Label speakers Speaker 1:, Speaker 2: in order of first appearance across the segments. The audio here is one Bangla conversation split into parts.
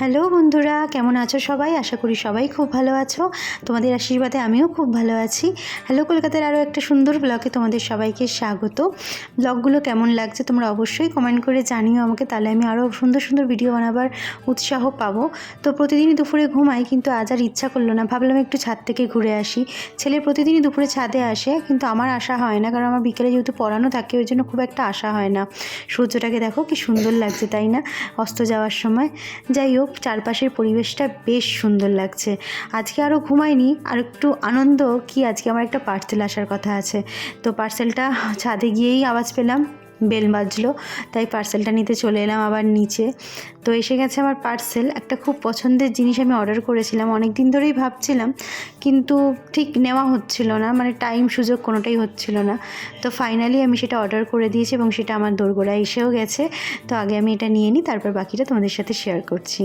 Speaker 1: হ্যালো বন্ধুরা, কেমন আছো সবাই? আশা করি সবাই খুব ভালো আছো। তোমাদের আশীর্বাদে আমিও খুব ভালো আছি। হ্যালো, কলকাতার আরও একটা সুন্দর ব্লগে তোমাদের সবাইকে স্বাগত। ব্লগগুলো কেমন লাগছে তোমরা অবশ্যই কমেন্ট করে জানিও আমাকে, তাহলে আমি আরও সুন্দর সুন্দর ভিডিও বানাবার উৎসাহ পাবো। তো প্রতিদিনই দুপুরে ঘুমাই, কিন্তু আজ আর ইচ্ছা করল না। ভাবলাম একটু ছাদ থেকে ঘুরে আসি। ছেলে প্রতিদিনই দুপুরে ছাদে আসে, কিন্তু আমার আশা হয় না, কারণ আমার বিকেলে যেহেতু পড়ানো থাকে, ওই জন্য খুব একটা আশা হয় না। সূর্যটাকে দেখো কি সুন্দর লাগছে, তাই না? অস্ত যাওয়ার সময়। যাই হোক চারপাশের পরিবেশটা বেশ সুন্দর লাগছে। আজকে আরও ঘুমাইনি, আর একটু আনন্দ কি আজকে আমার একটা পার্সেল আসার কথা আছে। তো পার্সেলটা ছাদে গিয়েই আওয়াজ পেলাম। বেল বাজলো, তাই পার্সেলটা নিতে চলে এলাম আবার নিচে। তো এসে গেছে আমার পার্সেল একটা খুব পছন্দের জিনিস আমি অর্ডার করেছিলাম অনেক দিন ধরেই ভাবছিলাম, কিন্তু ঠিক নেওয়া হচ্ছিল না মানে টাইম সুযোগ কোনোটাই হচ্ছিল না। তো ফাইনালি আমি সেটা অর্ডার করে দিয়েছি এবং সেটা আমার দোরগোড়ায় এসেও গেছে। তো আগে আমি এটা নিয়ে নিই, তারপর বাকিটা তোমাদের সাথে শেয়ার করছি।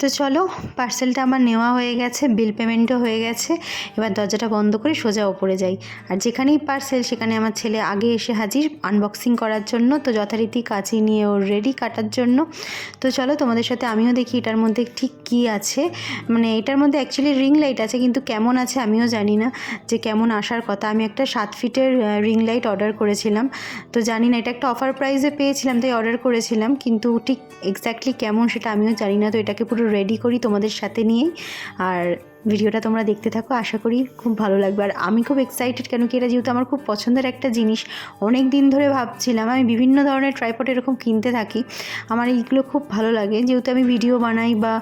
Speaker 1: তো চলো পার্সেলটা আমার নেওয়া হয়ে গেছে বিল পেমেন্টও হয়ে গেছে। এবার দরজাটা বন্ধ করে সোজা ওপরে যাই। আর যেখানেই পার্সেল সেখানে আমার ছেলে আগে এসে হাজির আনবক্সিং করার জন্য। তো যথারীতি কাঁচি নিয়ে ওর রেডি কাটার জন্য। তো চলো, তোমাদের সাথে আমিও দেখি এটার মধ্যে ঠিক কী আছে। মানে এটার মধ্যে অ্যাকচুয়ালি রিং লাইট আছে, কিন্তু কেমন আছে আমিও জানি না। যে কেমন আসার কথা, আমি একটা সাত ফিটের রিং লাইট অর্ডার করেছিলাম। তো জানি না, এটা একটা অফার প্রাইসে পেয়েছিলাম, তাই অর্ডার করেছিলাম। কিন্তু ঠিক এক্স্যাক্টলি কেমন সেটা আমিও জানি না। তো এটাকে পুরো রেডি করি তোমাদের সাথে নিয়েই আর ভিডিওটা তোমরা দেখতে থাকো, আশা করি খুব ভালো লাগবে। আর আমি খুব এক্সাইটেড কেন কি এটা যেহেতু আমার খুব পছন্দের একটা জিনিস, অনেক দিন ধরে ভাবছিলাম আমি বিভিন্ন ধরনের ট্রাইপড এরকম কিনতে থাকি, আমার এইগুলো খুব ভালো লাগে। যেহেতু আমি ভিডিও বানাই বা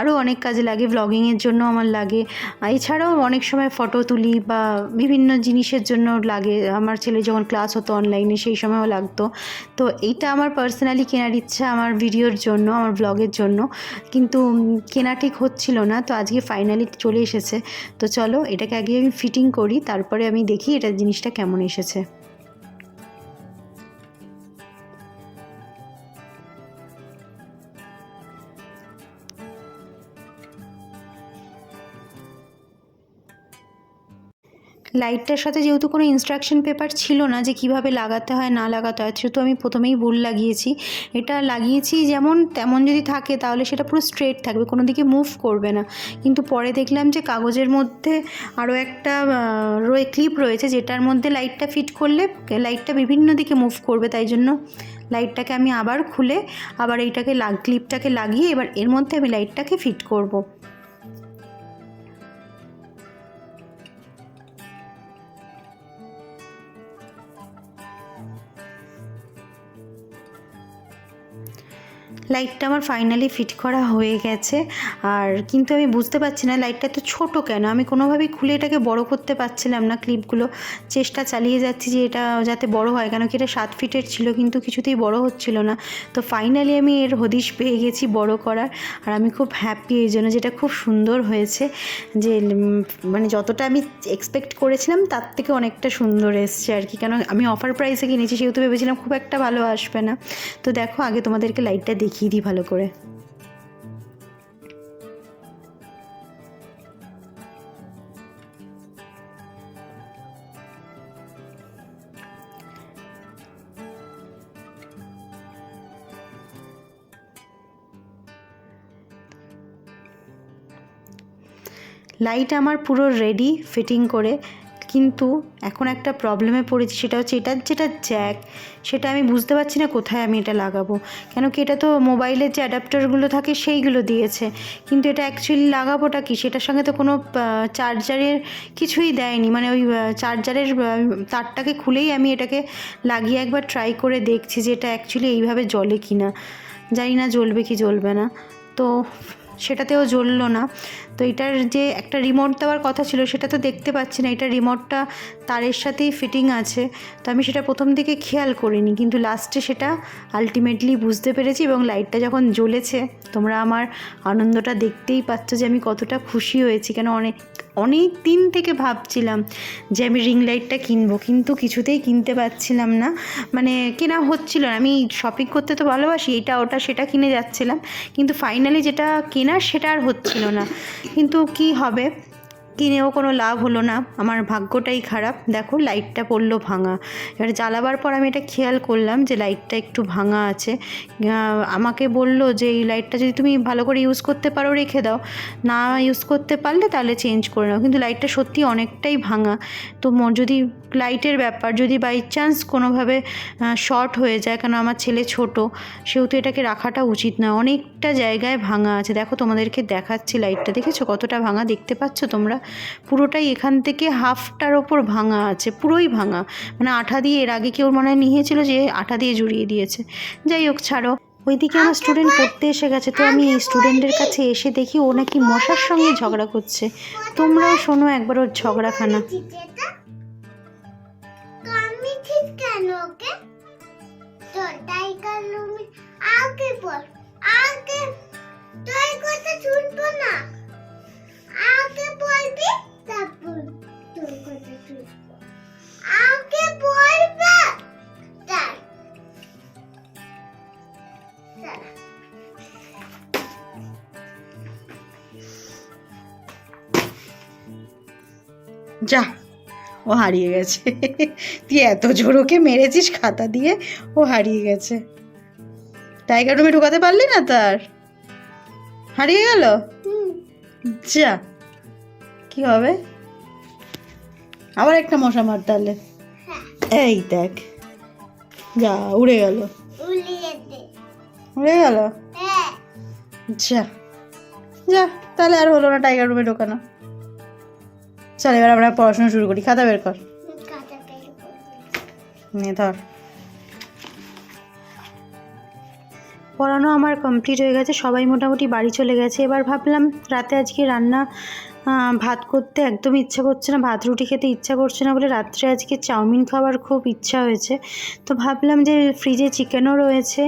Speaker 1: আরও অনেক কাজে লাগে ব্লগিংয়ের জন্য আমার লাগে। এছাড়াও অনেক সময় ফটো তুলি বা বিভিন্ন জিনিসের জন্য লাগে। আমার ছেলে যখন ক্লাস হতো অনলাইনে সেই সময়ও লাগতো। তো এইটা আমার পার্সোনালি কেনার ইচ্ছা আমার ভিডিওর জন্য, আমার ব্লগের জন্য। কিন্তু কেনা ঠিক হচ্ছিল না। তো আজকে ফাইনালি চলে এসেছে। তো চলো এটাকে আগে আমি ফিটিং করি, তারপরে আমি দেখি এটা জিনিসটা কেমন এসেছে। লাইটটার সাথে যেহেতু কোনো ইনস্ট্রাকশন পেপার ছিল না যে কীভাবে লাগাতে হয়, না লাগাতে হয়, সেহেতু আমি প্রথমেই ভুল লাগিয়েছি। এটা লাগিয়েছি যেমন তেমন যদি থাকে তাহলে সেটা পুরো স্ট্রেট থাকবে, কোনো দিকে মুভ করবে না। কিন্তু পরে দেখলাম যে কাগজের মধ্যে আরও একটা রয়ে ক্লিপ রয়েছে যেটার মধ্যে লাইটটা ফিট করলে লাইটটা বিভিন্ন দিকে মুভ করবে, তাই জন্য লাইটটাকে আমি আবার খুলে আবার এইটাকে লাগ ক্লিপটাকে লাগিয়ে এবার এর মধ্যে আমি লাইটটাকে ফিট করব। লাইটটা আমার ফাইনালি ফিট করা হয়ে গেছে। আর কিন্তু আমি বুঝতে পারছি না লাইটটা তো ছোট কেন? আমি কোনোভাবেই খুলে এটাকে বড় করতে পারছিলাম না। ক্লিপগুলো চেষ্টা চালিয়ে যাচ্ছি যে এটা যাতে বড় হয়, কেন কি এটা সাত ফিটের ছিল, কিন্তু কিছুতেই বড় হচ্ছিল না। তো ফাইনালি আমি এর হদিশ পেয়ে গেছি বড় করার। আর আমি খুব হ্যাপি এই জন্য যেটা খুব সুন্দর হয়েছে। যে মানে যতটা আমি এক্সপেক্ট করেছিলাম, তার থেকে অনেকটা সুন্দর এসছে আর কি। কেন আমি অফার প্রাইসে কিনেছি, সেহেতু ভেবেছিলাম খুব একটা ভালো আসবে না। তো দেখো, আগে তোমাদেরকে লাইটটা দেখিয়ে দিই ভালো করে। লাইট আমার পুরো রেডি ফিটিং করে। কিন্তু এখন একটা প্রবলেমে পড়েছি, সেটা হচ্ছে এটার যেটা জ্যাক সেটা আমি বুঝতে পারছি না কোথায় আমি এটা লাগাবো। কেন কি এটা তো মোবাইলের যে অ্যাডাপ্টারগুলো থাকে সেইগুলো দিয়েছে। কিন্তু এটা অ্যাকচুয়ালি লাগাবোটা কি? সেটার সঙ্গে তো কোনো চার্জারের কিছুই দেয়নি। মানে ওই চার্জারের তারটাকে খুলেই আমি এটাকে লাগিয়ে একবার ট্রাই করে দেখছি যে এটা অ্যাকচুয়ালি এইভাবে জ্বলে কি না জানি না জ্বলবে কি জ্বলবে না। তো সেটাতেও জ্বললো না। তো এটার যে একটা রিমোট দেওয়ার কথা ছিল, সেটা তো দেখতে পাচ্ছি না। এটা রিমোটটা তারের সাথেই ফিটিং আছে। তো আমি সেটা প্রথম দিকে খেয়াল করিনি, কিন্তু লাস্টে সেটা আলটিমেটলি বুঝতে পেরেছি এবং লাইটটা যখন জ্বলেছে, তোমরা আমার আনন্দটা দেখতেই পাচ্ছ যে আমি কতটা খুশি হয়েছি। কেন অনেক অনেক দিন থেকে ভাবছিলাম যে আমি রিং লাইটটা কিনবো, কিন্তু কিছুতেই কিনতে পারছিলাম না। মানে কেনা হচ্ছিল না। আমি শপিং করতে তো ভালোবাসি, এটা, ওটা, সেটা কিনে যাচ্ছিলাম, কিন্তু ফাইনালি যেটা কেনার সেটা আর হচ্ছিল না। কিন্তু কি হবে? কিনেও কোনো লাভ হলো না। আমার ভাগ্যটাই খারাপ। দেখো, লাইটটা পড়ল ভাঙা। এবার জ্বালাবার পর আমি এটা খেয়াল করলাম যে লাইটটা একটু ভাঙা আছে। আমাকে বলল যে, এই লাইটটা যদি তুমি ভালো করে ইউজ করতে পারো, রেখে দাও। না ইউজ করতে পারলে তাহলে চেঞ্জ করে নাও। কিন্তু লাইটটা সত্যি অনেকটাই ভাঙা। তো যদি লাইটের ব্যাপার, যদি বাই চান্স কোনোভাবে শর্ট হয়ে যায়, কেন আমার ছেলে ছোট, সেহেতু এটাকে রাখাটা উচিত নয় অনেকটা জায়গায় ভাঙা আছে। দেখো, তোমাদেরকে দেখাচ্ছি লাইটটা। দেখেছ কতটা ভাঙা? দেখতে পাচ্ছ তোমরা? পুরোটাই এখান থেকে হাফটার ওপর ভাঙা আছে পুরোই ভাঙা। মানে আঠা দিয়ে এর আগে কেউ মনে হয় নিয়েছিল যে আঠা দিয়ে জুড়িয়ে দিয়েছে। যাই হোক ছাড়ো। ওইদিকে আমার স্টুডেন্ট পড়তে এসে গেছে তো আমি এই স্টুডেন্টের কাছে এসে দেখি ও নাকি মশার সঙ্গে ঝগড়া করছে। তোমরাও শোনো একবার ওর ঝগড়াখানা।
Speaker 2: আগে বল। আগে তুই কথা শুনব না। আগে বলবি তারপর তোর কথা শুনব। আগে বলবে? দাঁড়া।
Speaker 1: যা ও হারিয়ে গেছে। তুই এত জোর ওকে মেরেছিস খাতা দিয়ে ও হারিয়ে গেছে। টাইগার রুমে ঢুকাতে পারলি না তার? হারিয়ে গেল?
Speaker 2: হুম,
Speaker 1: যা কি হবে? আবার একটা মশা মার তাহলে
Speaker 2: হ্যাঁ।
Speaker 1: এই দেখ যা উড়ে গেল। উড়ে গেল?
Speaker 2: হ্যাঁ।
Speaker 1: যা যা তাহলে আর হলো না টাইগার রুমে ঢোকানো। চল এবার আমরা পড়াশোনা শুরু করি খাতা বের কর। নে ধর। পড়ানো আমার কমপ্লিট হয়ে গেছে, সবাই মোটামুটি বাড়ি চলে গেছে। এবার ভাবলাম রাতে আজকে রান্না ভাত করতে একদম ইচ্ছা করছে না, ভাত রুটি খেতে ইচ্ছা করছে না বলে রাত্রে আজকে চাউমিন খাওয়ার খুব ইচ্ছা হয়েছে। তো ভাবলাম যে ফ্রিজে চিকেনও রয়েছে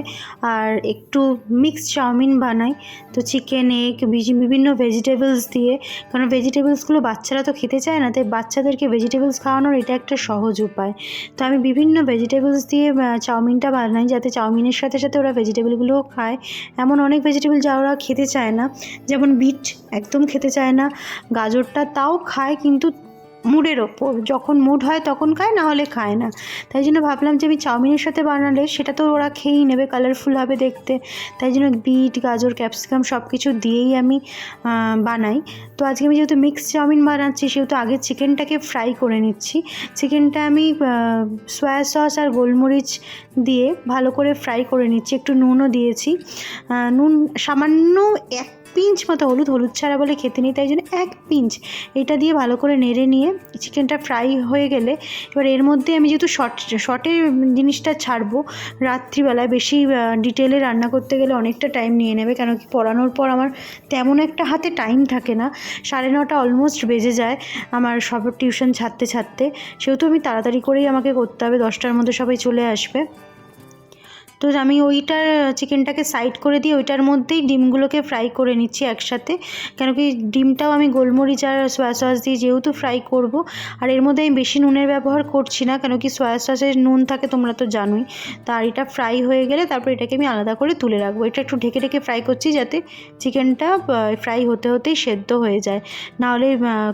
Speaker 1: আর একটু মিক্স চাউমিন বানাই। তো চিকেন এগ বিভিন্ন ভেজিটেবলস দিয়ে, কারণ ভেজিটেবলসগুলো বাচ্চারা তো খেতে চায় না, তাই বাচ্চাদেরকে ভেজিটেবলস খাওয়ানোর এটা একটা সহজ উপায়। তো আমি বিভিন্ন ভেজিটেবলস দিয়ে চাউমিনটা বানাই যাতে চাউমিনের সাথে সাথে ওরা ভেজিটেবলগুলোও খায়। এমন অনেক ভেজিটেবল যা ওরা খেতে চায় না। যেমন বিট একদম খেতে চায় না। গাজরটা তাও খায় কিন্তু মুডের ওপর। যখন মুড হয় তখন খায়, না হলে খায় না। তাই জন্য ভাবলাম যে আমি চাউমিনের সাথে বানালে সেটা তো ওরা খেয়েই নেবে কালারফুল হবে দেখতে। তাই জন্য বিট, গাজর ক্যাপসিকাম সব কিছু দিয়েই আমি বানাই। তো আজকে আমি যেহেতু মিক্স চাউমিন বানাচ্ছি, সেহেতু আগে চিকেনটাকে ফ্রাই করে নিচ্ছি। চিকেনটা আমি সয়া সস আর গোলমরিচ দিয়ে ভালো করে ফ্রাই করে নিচ্ছি। একটু নুনও দিয়েছি। নুন সামান্য এক পিঞ্চ মতো হলুদ হলুদ ছাড়া বলে খেতে নেই, তাই জন্য এক পিঞ্চ। এটা দিয়ে ভালো করে নেড়ে নিয়ে চিকেনটা ফ্রাই হয়ে গেলে, এবার এর মধ্যে আমি যেহেতু শর্ট শর্টে জিনিসটা ছাড়বো, রাত্রিবেলায় বেশি ডিটেলে রান্না করতে গেলে অনেকটা টাইম নিয়ে নেবে, কেন কি পড়ানোর পর আমার তেমন একটা হাতে টাইম থাকে না। সাড়ে নটা অলমোস্ট বেজে যায় আমার সব টিউশন ছাড়তে ছাড়তে। সেহেতু আমি তাড়াতাড়ি করেই আমাকে করতে হবে, দশটার মধ্যে সবাই চলে আসবে। তো আমি ওইটার চিকেনটাকে সাইড করে দিয়ে ওইটার মধ্যেই ডিমগুলোকে ফ্রাই করে নিচ্ছি একসাথে। কেন কি ডিমটাও আমি গোলমরিচ আর সয়া সস দিয়ে যেহেতু ফ্রাই করব, আর এর মধ্যে আমি বেশি নুনের ব্যবহার করছি না কেন কি সয়া সসের নুন থাকে তোমরা তো জানোই। তা আর এটা ফ্রাই হয়ে গেলে তারপর এটাকে আমি আলাদা করে তুলে রাখব। এটা একটু ঢেকে ঢেকে ফ্রাই করছি যাতে চিকেনটা ফ্রাই হতে হতেই সেদ্ধ হয়ে যায়। নাহলে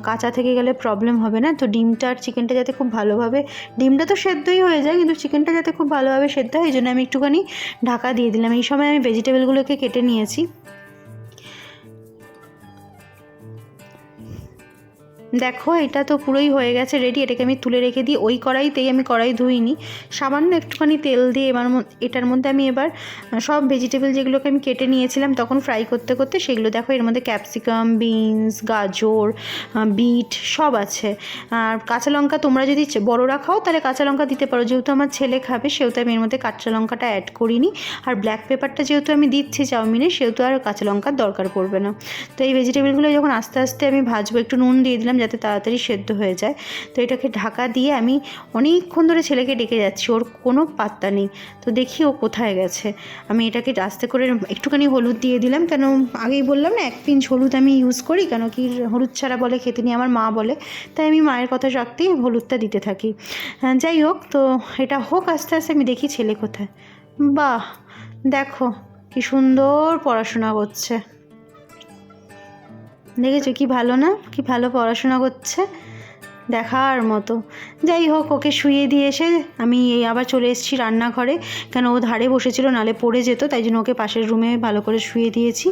Speaker 1: কাঁচা থেকে গেলে প্রবলেম হবে না। তো ডিমটা আর চিকেনটা যাতে খুব ভালোভাবে, ডিমটা তো সেদ্ধই হয়ে যায়, কিন্তু চিকেনটা যাতে খুব ভালোভাবে সেদ্ধ হয়, এই জন্য আমি একটুখানি ঢাকা দিয়ে দিলাম। এই সময় আমি ভেজিটেবলগুলোকে কেটে নিয়েছি। দেখো, এটা তো পুরোই হয়ে গেছে রেডি এটাকে আমি তুলে রেখে দিই। ওই কড়াইতেই আমি কড়াই ধুইনি। সামান্য একটুখানি তেল দিয়ে এবার এটার মধ্যে আমি এবার সব ভেজিটেবল যেগুলোকে আমি কেটে নিয়েছিলাম, তখন ফ্রাই করতে করতে সেগুলো দেখো, এর মধ্যে ক্যাপসিকাম বিনস গাজর বিট সব আছে। আর কাঁচা লঙ্কা তোমরা যদি বড়রা খাও, তাহলে কাঁচা লঙ্কা দিতে পারো। যেহেতু আমার ছেলে খাবে, সেহেতু আমি এর মধ্যে কাঁচা লঙ্কাটা অ্যাড করিনি। আর ব্ল্যাক পেপারটা যেহেতু আমি দিচ্ছি চাউমিনে, সেহেতু আর কাঁচা লঙ্কার দরকার পড়বে না। তো এই ভেজিটেবলগুলো যখন আস্তে আস্তে আমি ভাজবো, একটু নুন দিয়ে দিলাম যাতে তাড়াতাড়ি সেদ্ধ হয়ে যায়। তো এটাকে ঢাকা দিয়ে আমি অনেকক্ষণ ধরে ছেলেকে ডেকে যাচ্ছি ওর কোনো পাত্তা নেই। তো দেখি ও কোথায় গেছে। আমি এটাকে আস্তে করে একটুখানি হলুদ দিয়ে দিলাম কেন আগেই বললাম না এক পিঞ্চ হলুদ আমি ইউজ করি কেন কি হলুদ ছাড়া বলে খেতে নিয়ে আমার মা বলে। তাই আমি মায়ের কথা রাখতেই হলুদটা দিতে থাকি। হ্যাঁ, যাই হোক তো এটা হোক আস্তে আস্তে আমি দেখি ছেলে কোথায়। বাহ দেখো কি সুন্দর পড়াশোনা করছে। দেখেছ কি ভালো না? কি ভালো পড়াশোনা করছে? দেখার মতো। যাই হোক, ওকে শুয়ে দিয়ে এসে আমি এই আবার চলে এসেছি রান্নাঘরে। কেন ও ধারে বসেছিল, নালে পড়ে যেত, তাই জন্য ওকে পাশের রুমে ভালো করে শুয়ে দিয়েছি।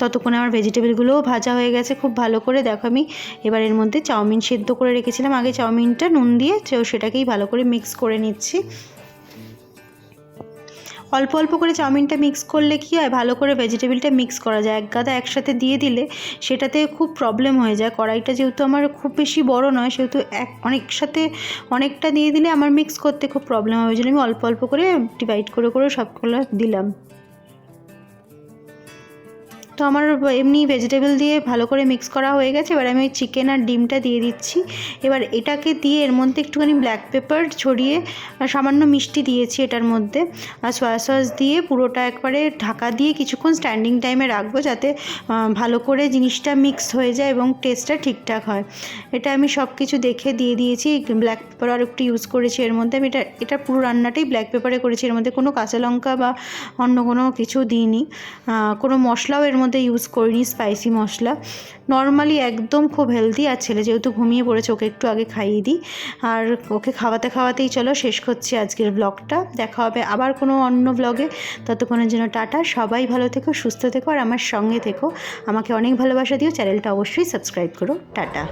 Speaker 1: ততক্ষণে আমার ভেজিটেবলগুলোও ভাজা হয়ে গেছে, খুব ভালো করে। দেখো আমি এবার এর মধ্যে চাউমিন সেদ্ধ করে রেখেছিলাম। আগে চাউমিনটা নুন দিয়ে সেটাকেই ভালো করে মিক্স করে নিচ্ছি। অল্প অল্প করে চাউমিনটা মিক্স করলে কী হয়? ভালো করে ভেজিটেবিলটা মিক্স করা যায়। এক গাদা একসাথে দিয়ে দিলে সেটাতে খুব প্রবলেম হয়ে যায়। কড়াইটা যেহেতু আমার খুব বেশি বড় নয়, সেহেতু এক অনেক সাথে অনেকটা দিয়ে দিলে আমার মিক্স করতে খুব প্রবলেম হয়। ওই জন্য আমি অল্প অল্প করে ডিভাইড করে করে সবগুলো দিলাম। তো আমার এমনি ভেজিটেবল দিয়ে ভালো করে মিক্স করা হয়ে গেছে। এবার আমি ওই চিকেন আর ডিমটা দিয়ে দিচ্ছি। এবার এটাকে দিয়ে এর মধ্যে একটুখানি ব্ল্যাক পেপার ছড়িয়ে সামান্য মিষ্টি দিয়েছি এটার মধ্যে। আর সয়া সস দিয়ে পুরোটা একবারে ঢাকা দিয়ে কিছুক্ষণ স্ট্যান্ডিং টাইমে রাখব যাতে ভালো করে জিনিসটা মিক্স হয়ে যায় এবং টেস্টটা ঠিকঠাক হয়। এটা আমি সব কিছু দেখে দিয়ে দিয়েছি। ব্ল্যাক পেপার আর একটু ইউজ করেছি এর মধ্যে। আমি এটা এটা পুরো রান্নাটাই ব্ল্যাক পেপারে করেছি। এর মধ্যে কোনো কাঁচা লঙ্কা বা অন্য কোনো কিছু দিইনি। কোনো মশলাও এর মধ্যে ইউজ করিনি স্পাইসি মশলা। নর্মালি একদম খুব হেলদি আর ছেলে যেহেতু ঘুমিয়ে পড়েছে, ওকে একটু আগে খাইয়ে দিই। আর ওকে খাওয়াতে খাওয়াতেই চলো, শেষ করছি আজকের ব্লগটা দেখা হবে আবার কোনো অন্য ব্লগে ততক্ষণের জন্য টাটা, সবাই ভালো থেকো, সুস্থ থেকো আর আমার সঙ্গে থেকো। আমাকে অনেক ভালোবাসা দিও চ্যানেলটা অবশ্যই সাবস্ক্রাইব করো। টাটা।